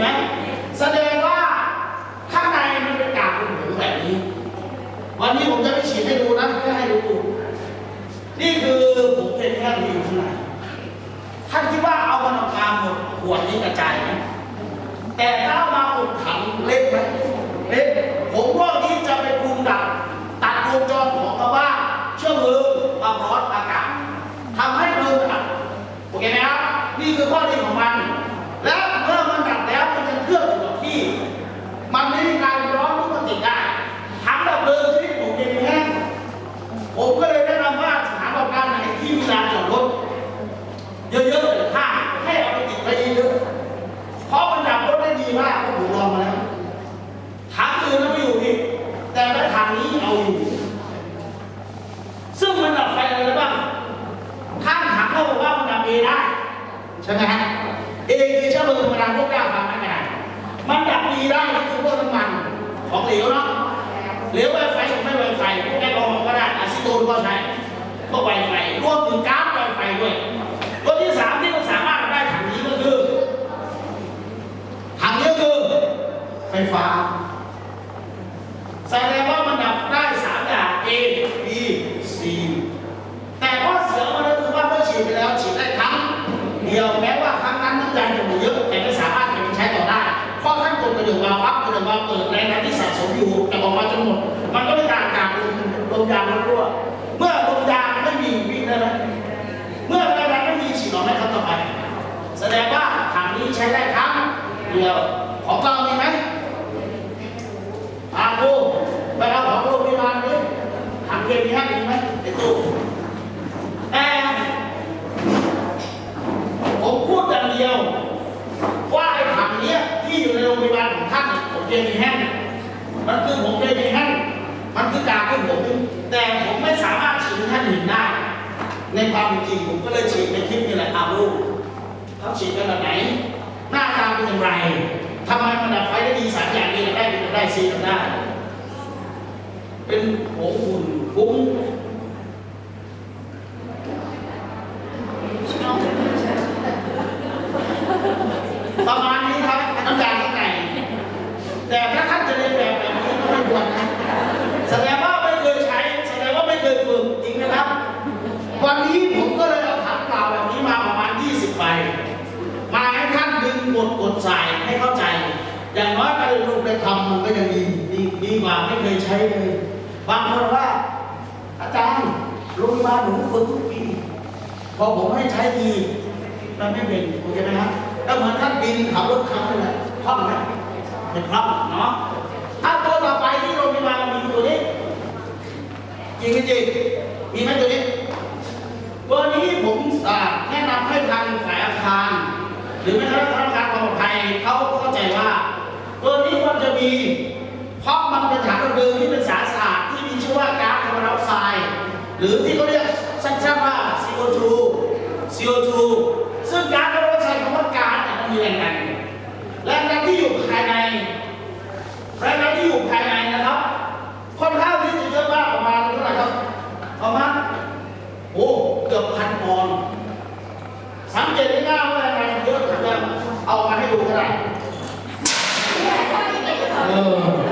ไหมแสดงว่าข้างในมันเป็นกากเป็นหมูแบบนี้ วันนี้ผมจะไปฉีดให้ดูนะเพื่อให้ดูนี่คือผมเป็นแค่รีวิวข้างในท่านคิดว่าเอามันออกมาหมดขวดนี้กระจายไหมแต่ถ้าเอาากเพราะผมลองมาแล้วถังอื่นแล้วไม่อยู่พี่แต่ถ้าถังนี้เอาอยู่ ซึ่งมันดับไฟอะไรบ้างข้างถังเขาบอกว่ามันดับเอได้ ใช่ไหมฮะเอคือเชื้อเพลิงธรรมดาพวกกล้าฟังไม่ได้มันดับดีได้ก็คือพวกน้ำมันของเหลวเนาะเหลวไวไฟกับไม่ไวไฟแอลกอฮอล์ก็ได้อะซิโตนก็ใช้ก็ไวไฟรวมถึงก๊าซไวไฟด้วย ตัวที่สามที่มันสามารถได้ถังนี้ก็คือถังนี้ก็คือไฟฟ้า แสดงว่ามันดับได้สามอย่าง A B C แต่ข้อเสียมันก็คือว่าเมื่อฉีดไปแล้วฉีดได้ครั้ง เดียวแม้ว่าครั้งนั้นน้ำยาจะหมดเยอะแต่ไม่สามารถเก็บไปใช้ต่อได้เพราะท่านกดกระเดื่องวาล์วปั๊บกระเดื่องวาล์วเปิดแรงน้ำที่สะสมอยู่จะออกมาจนหมด มันก็ไม่ต่างจากลมลมยางมันรั่วเมื่อลมยางไม่มีวิ่งได้ไหมเมื่อแรงดันไม่มีฉีดออกไหมครับต่อไป แสดงว่าถังนี้ใช้ได้ครั้งเดียวของเรามีไหม อาดูไปเอาของโรงพยาบาลนี้ถังเกมีให้มีไหมในตู้แต่ผมพูดอย่างเดียว ว่าไอ้ถังเนี้ยที่อยู่ในโรงพยาบาลของท่าน เนี่ยผมเกมีแห้งมันคือผมเกมีแห้งมันคือการที่ผม แต่ผมไม่สามารถฉีดท่านเห็นได้ ในความจริงผมก็เลยฉีดในคลิปนี่แหละอาลูกเขาฉีดกันแบบไหน หน้าตาเป็นอย่างไรทำไมมันดับไฟได้ดีสามอย่างนี้ได้เป็นได้ซีกันได้ เป็นผมหุ่นคุ้มประมาณนี้ครับน้ำยาข้างใน แต่ถ้าท่านจะเรียนแบบแบบนี้ก็ไม่ควรนะแสดงว่าไม่เคยใช้แสดงว่าไม่เคยฝึกจริงนะครับ วันนี้ผมก็เลยเอาถังเปล่าแบบนี้มาประมาณ 20ใบมาให้ท่านดึงกดกดสายให้เข้าใจ อย่างน้อยการเรียนรู้ไปทำมันก็ยังดีดีดีกว่าไม่เคยใช้เลยบางคนว่า อาจารย์โรงพยาบาลหนูฝึกทุกปีพอผมให้ใช้ทีมันไม่เป็นโอเคไหมครับก็เหมือนท่านบินขับรถครั้งนึงแหละคล่องไหม เป็นคล่องเนาะถ้าตัวต่อไปที่โรงพยาบาลเรามีตัวนี้จริงไม่จริงมีไหมตัวนี้ตัวนี้ผมแนะนำให้ทางฝ่ายอาคาร หรือไม่ก็ธนาคารความปลอดภัยเขาเข้าใจว่าตัวนี้ควรจะมีเพราะมันเป็นถังระเบิดที่เป็นสารสะอาดที่มีชื่อว่าก๊าซคาร์บอนไดออกไซด์หรือที่เขาเรียกสั้นๆว่า CO2 CO2 ซึ่งก๊าซคาร์บอนไดออกไซด์คำว่าก๊าซเนี่ยมันมีแรงดันแรงดันที่อยู่ภายในแรงดันที่อยู่ภายในนะครับค่อนข้างที่จะเยอะมากประมาณเท่าไหร่ครับประมาณ โอ้เกือบพันปอนด์ สังเกตได้ง่ายว่าอะไรเยอะผมจะเอามาให้ดูก็ได้เออ